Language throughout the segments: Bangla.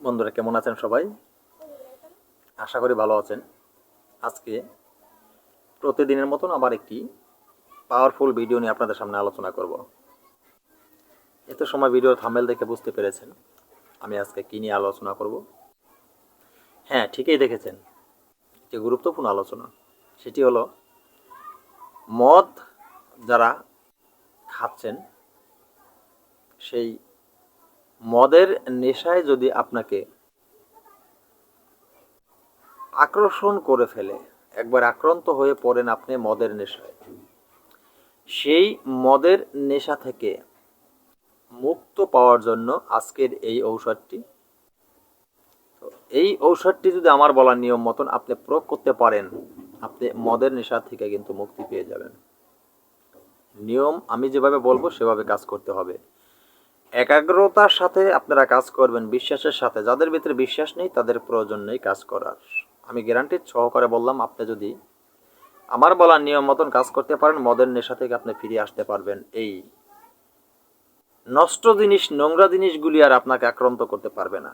বন্ধুরা, কেমন আছেন সবাই? আশা করি ভালো আছেন। আজকে প্রতিদিনের মতন আবার একটি পাওয়ারফুল ভিডিও নিয়ে আপনাদের সামনে আলোচনা করব। এত সময় ভিডিওর থামেল দেখে বুঝতে পেরেছেন আমি আজকে কী নিয়ে আলোচনা করব? হ্যাঁ ঠিকই দেখেছেন। একটি গুরুত্বপূর্ণ আলোচনা, সেটি হলো মদ যারা খাচ্ছেন, সেই মদের নেশায় যদি আপনাকে আকর্ষণ করে ফেলে, একবার আক্রান্ত হয়ে পড়েন আপনি মদের নেশায়, সেই মদের নেশা থেকে মুক্ত পাওয়ার জন্য আজকের এই ঔষধটি। এই ঔষধটি যদি আমার বলার নিয়ম মতন আপনি প্রয়োগ করতে পারেন, আপনি মদের নেশা থেকে কিন্তু মুক্তি পেয়ে যাবেন। নিয়ম আমি যেভাবে বলব সেভাবে কাজ করতে হবে। একাগ্রতার সাথে আপনারা কাজ করবেন, বিশ্বাসের সাথে। যাদের ভিতরে বিশ্বাস নেই, তাদের প্রয়োজন নেই কাজ করার। আমি গ্যারান্টিড সহকারে বললাম, আপনি যদি আমার বলার নিয়ম মতন কাজ করতে পারেন, মদের নেশা থেকে আপনি ফিরে আসতে পারবেন। এই নষ্ট জিনিস, নোংরা জিনিসগুলি আর আপনাকে আক্রান্ত করতে পারবে না।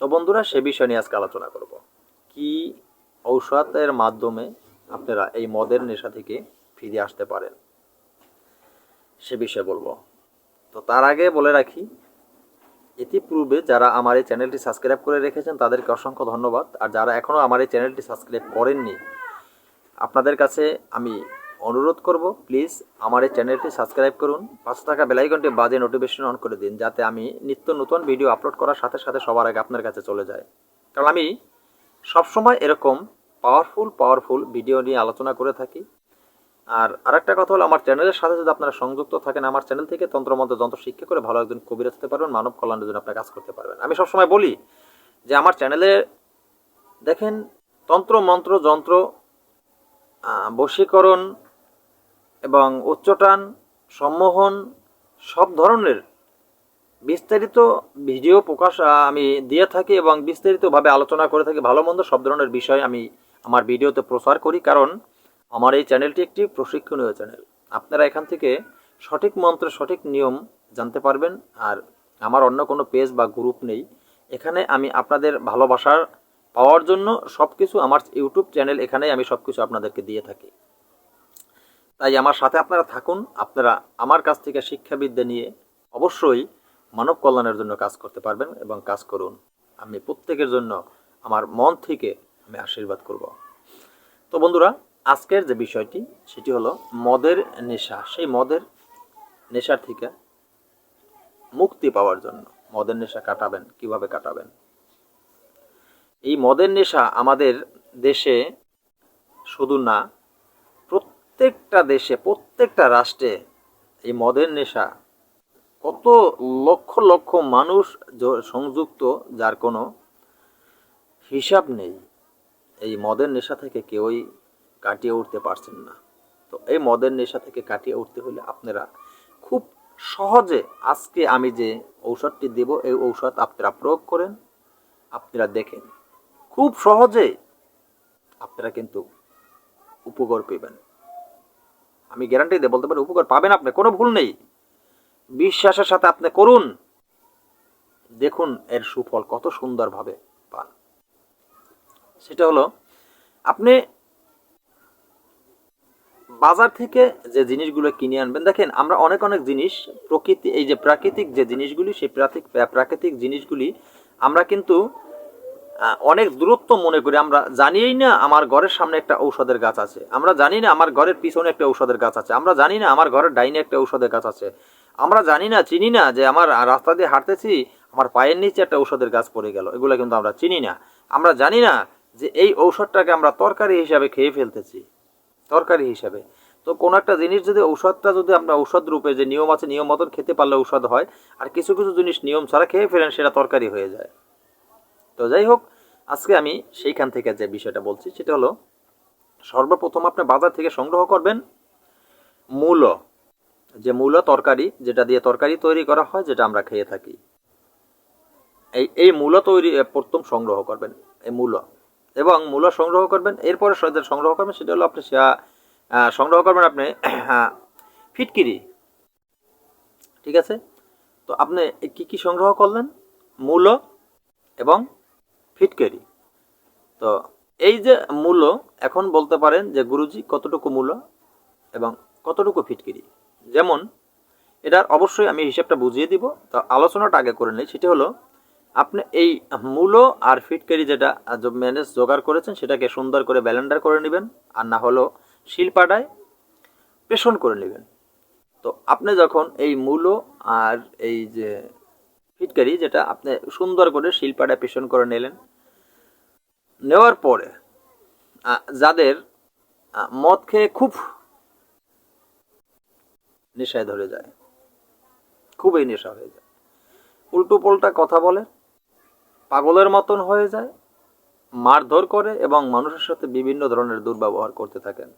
তো বন্ধুরা, সে বিষয় নিয়ে আজকে আলোচনা করব। কি ঔষধের মাধ্যমে আপনারা এই মদের নেশা থেকে ফিরে আসতে পারেন? সে বিষয়ে বলব। তো তার আগে বলে রাখি, ইতিপূর্বে যারা আমার এই চ্যানেলটি সাবস্ক্রাইব করে রেখেছেন, তাদেরকে অসংখ্য ধন্যবাদ। আর যারা এখনও আমার এই চ্যানেলটি সাবস্ক্রাইব করেননি, আপনাদের কাছে আমি অনুরোধ করব, প্লিজ আমার এই চ্যানেলটি সাবস্ক্রাইব করুন পাঁচ টাকা বেলাইকনটি বাজে নোটিফিকেশন অন করে দিন, যাতে আমি নিত্য নতুন ভিডিও আপলোড করার সাথে সাথে সবার আগে আপনার কাছে চলে যায়। কারণ আমি সবসময় এরকম পাওয়ারফুল পাওয়ারফুল ভিডিও নিয়ে আলোচনা করে থাকি। আর আরেকটা কথা হলো, আমার চ্যানেলের সাথে যদি আপনারা সংযুক্ত থাকেন, আমার চ্যানেল থেকে তন্ত্রমন্ত্র, যন্ত্র শিক্ষা করে ভালো একজন কবিরাজ হতে পারবেন, মানব কল্যাণের জন্য আপনার কাজ করতে পারবেন। আমি সবসময় বলি যে, আমার চ্যানেলে দেখেন, তন্ত্র, মন্ত্র, যন্ত্র বশীকরণ এবং উচ্চটান, সম্মোহন সব ধরনের বিস্তারিত ভিডিও প্রকাশ আমি দিয়ে থাকি এবং বিস্তারিতভাবে আলোচনা করে থাকি, ভালো মন্দ সব ধরনের বিষয় আমি আমার ভিডিওতে প্রচার করি। কারণ আমার এই চ্যানেলটি একটি প্রশিক্ষণীয় চ্যানেল। আপনারা এখান থেকে সঠিক মন্ত্রের সঠিক নিয়ম জানতে পারবেন, আর আমার অন্য কোনো পেজ বা গ্রুপ নেই। এখানে আমি আপনাদের ভালোবাসার পাওয়ার জন্য সব কিছু আমার ইউটিউব চ্যানেল এখানে আমি সব কিছু আপনাদেরকে দিয়ে থাকি। তাই আমার সাথে আপনারা থাকুন, আপনারা আমার কাছ থেকে শিক্ষাবিদ্যা নিয়ে অবশ্যই মানব কল্যাণের জন্য কাজ করতে পারবেন এবং কাজ করুন। আমি প্রত্যেকের জন্য আমার মন থেকে আমি আশীর্বাদ করব। তো বন্ধুরা আজকের যে বিষয়টি, সেটি হলো মদের নেশা। সেই মদের নেশার থেকে মুক্তি পাওয়ার জন্য মদের নেশা কাটাবেন, কীভাবে কাটাবেন? এই মদের নেশা আমাদের দেশে শুধু না, প্রত্যেকটা দেশে, প্রত্যেকটা রাষ্ট্রে এই মদের নেশা কত লক্ষ লক্ষ মানুষ সংযুক্ত, যার কোনো হিসাব নেই। এই মদের নেশা থেকে কেউই কাটিয়ে উঠতে পারছেন না। তো এই মদের নেশা থেকে কাটিয়ে উঠতে হলে আপনারা খুব সহজে আজকে আমি যে ঔষধটি দেব, এই ঔষধ আপনারা প্রয়োগ করেন, আপনারা দেখেন। খুব সহজে আপনারা কিন্তু উপকার পেবেন। আমি গ্যারান্টি দিয়ে বলতে পারি, উপকার পাবেন আপনি, কোনো ভুল নেই। বিশ্বাসের সাথে আপনি করুন। দেখুন এর সুফল কত সুন্দরভাবে পান। সেটা হলো, আপনি বাজার থেকে যে জিনিসগুলো কিনে আনবেন, দেখেন আমরা অনেক অনেক জিনিস, প্রকৃতি, এই যে প্রাকৃতিক যে জিনিসগুলি, সেই প্রাকৃতিক প্রাকৃতিক জিনিসগুলি আমরা কিন্তু অনেক দূরত্ব মনে করি। আমরা জানিই না আমার ঘরের সামনে একটা ঔষধের গাছ আছে। আমরা জানি না আমার ঘরের পিছনে একটা ঔষধের গাছ আছে। আমরা জানি না আমার ঘরের ডাইনে একটা ঔষধের গাছ আছে। আমরা জানি না, চিনি না যে আমার রাস্তা দিয়ে হাঁটতেছি, আমার পায়ের নিচে একটা ঔষধের গাছ পড়ে গেল। এগুলো কিন্তু আমরা চিনি না। আমরা জানি না যে এই ঔষধটাকে আমরা তরকারি হিসাবে খেয়ে ফেলতেছি। তরকারি হিসাবে। তো কোনো একটা জিনিস যদি ঔষধটা যদি আমরা ঔষধ রূপে যে নিয়ম আছে, নিয়ম মতন খেতে পারলে ঔষধ হয়, আর কিছু কিছু জিনিস নিয়ম ছাড়া খেয়ে ফেলেন, সেটা তরকারি হয়ে যায়। তো যাই হোক, আজকে আমি সেইখান থেকে যে বিষয়টা বলছি, সেটা হলো, সর্বপ্রথম আপনি বাজার থেকে সংগ্রহ করবেন মূলো, যে মূলো তরকারি, যেটা দিয়ে তরকারি তৈরি করা হয়, যেটা আমরা খেয়ে থাকি। এই এই মূলো তৈরি প্রথম সংগ্রহ করবেন, এই মূলো। এবং মূলো সংগ্রহ করবেন, এরপরে যেটা সংগ্রহ করবেন, সেটা হলো আপনি সংগ্রহ করবেন আপনি ফিটকিরি। ঠিক আছে? তো আপনি কি কি সংগ্রহ করলেন? মূলো এবং ফিটকেরি। তো এই যে মূল্য এখন বলতে পারেন যে গুরুজি কতটুকু মূল্য এবং কতটুকু ফিটকিরি। যেমন, এটার অবশ্যই আমি হিসাবটা বুঝিয়ে দিব, তো আলোচনাটা আগে করে নিই, সেটা হলো আপনি এই মূলো আর ফিটকারি যেটা ম্যানেজ জোগাড় করেছেন, সেটাকে সুন্দর করে ব্যালেন্ডার করে নেবেন, আর না হলো শিলপাটায় পেষণ করে নেবেন। তো আপনি যখন এই মূলো আর এই যে ফিটকারি যেটা, আপনি সুন্দর করে শিলপাটায় পেষণ করে নিলেন, নেওয়ার পরে যাদের মদ খেয়ে খুব নেশায় ধরে যায়, খুবই নেশা হয়ে যায়। উল্টো পাল্টা কথা বলে পাগলের মতন হয়ে যায়, মারধর করে এবং মানুষের সাথে বিভিন্ন ধরনের দুর্ব্যবহার করতে থাকেন।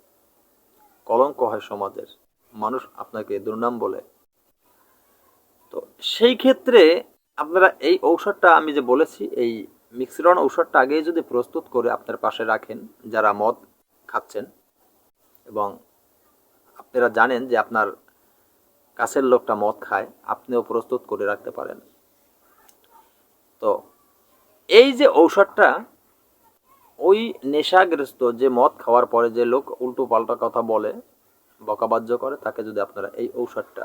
কলঙ্ক হয় সমাজের। মানুষ আপনাকে দুর্নাম বলে। তো সেই ক্ষেত্রে আপনারা এই ঔষধটা আমি যে বলেছি, এই মিক্সিরন ঔষধটা আগেই যদি প্রস্তুত করে আপনার পাশে রাখেন, যারা মদ খাচ্ছেন এবং আপনারা জানেন যে আপনার কাছের লোকটা মদ খায়, আপনিও প্রস্তুত করে রাখতে পারেন। তো এই যে ঔষধটা, ওই নেশাগ্রস্ত যে মদ খাওয়ার পরে যে লোক উল্টো পাল্টা কথা বলে, বকাবাজ্য করে, তাকে যদি আপনারা এই ঔষধটা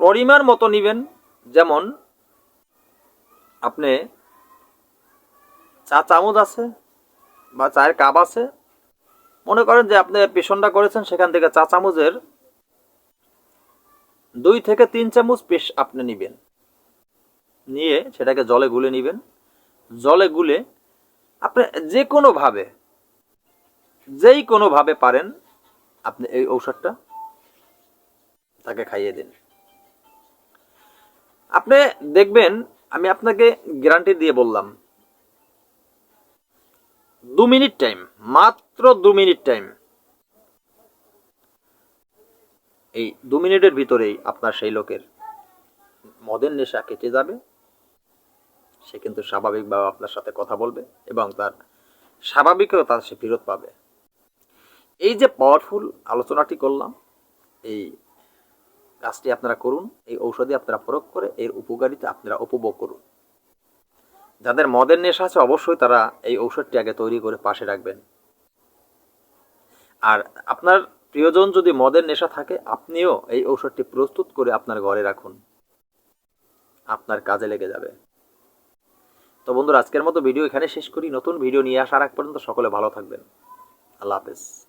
পরিমাণ মতো নিবেন, যেমন আপনি চা চামচ আছে বা চায়ের কাপ আছে, মনে করেন যে আপনি পেশনটা করেছেন, সেখান থেকে চা চামচের দুই থেকে তিন চামচ পেশ আপনি নিবেন। নিয়ে সেটাকে জলে গুলে নিবেন। জলে গুলে আপনি যে কোনোভাবে যেই কোনোভাবে পারেন, আপনি এই ঔষধটা তাকে খাইয়ে দিন। আপনি দেখবেন, আমি আপনাকে গ্যারান্টি দিয়ে বললাম, দু মিনিট টাইম, মাত্র দু মিনিট টাইম। এই দু মিনিটের ভিতরেই আপনার সেই লোকের মদের নেশা কেটে যাবে। সে কিন্তু স্বাভাবিকভাবে আপনার সাথে কথা বলবে এবং তার স্বাভাবিকতা সে ফেরত পাবে। এই যে পাওয়ারফুল আলোচনাটি করলাম, এই কাজটি আপনারা করুন, এই ঔষধি আপনারা প্রয়োগ করে, এর উপকারিতা আপনারা উপভোগ করুন। যাদের মদের নেশা আছে, অবশ্যই তারা এই ঔষধটি আগে তৈরি করে পাশে রাখবেন। আর আপনার প্রিয়জন যদি মদের নেশা থাকে, আপনিও এই ঔষধটি প্রস্তুত করে আপনার ঘরে রাখুন। আপনার কাজে লেগে যাবে। তো বন্ধুরা, আজকের মতো ভিডিও এখানে শেষ করি। নতুন ভিডিও নিয়ে আসার আগ পর্যন্ত সকলে ভালো থাকবেন। আল্লাহ হাফেজ।